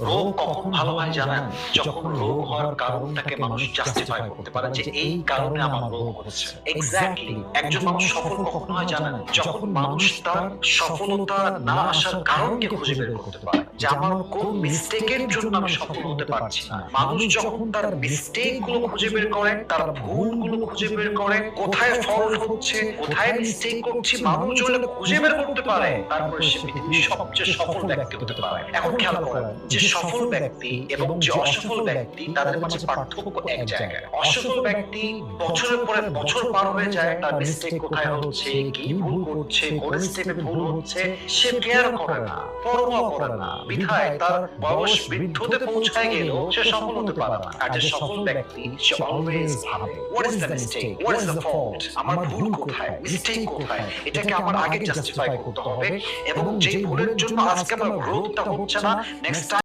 রোগ কখন ভালো হয় জানেন? যখন রোগ হওয়ার কারণটাকে মানুষ জাস্টিফাই করতে পারে যে এই কারণে আমার রোগ হচ্ছে। এক্স্যাক্টলি একজন মানুষ সফল কখন হয় জানেন? যখন মানুষ তার সফলতা না আসার কারণকে খুঁজে বের করতে পারে যে আমার কোন মিস্টেকের জন্য আমি সফল হতে পারছি না। মানুষ যখন তার মিস্টেকগুলো খুঁজে বের করে তার ভুলগুলো খুঁজে বের করে কোথায় ফল্ট হচ্ছে কোথায় মিস্টেক করছি মানুষ যখন খুঁজে বের করতে পারে তারপরে সে পৃথিবীর সবচেয়ে সফল ব্যক্তি হতে পারে এখন খেয়াল করেন যে সফল ব্যক্তি এবং যে অসফল ব্যক্তি তাদের মাঝে পার্থক্য এক জায়গায়। অসফল ব্যক্তি বছরের পরে বছর পার হয়ে যায় তার মিস্টেক কোথায় হচ্ছে কি ভুল করছে কোন স্টেপে ভুল হচ্ছে সে কেয়ার করে না পরোয়া করে না। বিধায় তার বয়স বৃদ্ধতে পৌঁছায় গেলেও সে সফল হতে পারে না। আর যে সফল ব্যক্তি সে অলওয়েজ ভাবে what is the mistake what is the fault আমার ভুল কোথায় মিস্টেক কোথায় এটাকে আমার আগে জাস্টিফাই করতে হবে এবং যে ভুলের জন্য আজকে আমার গ্রোথটা হচ্ছে না নেক্সট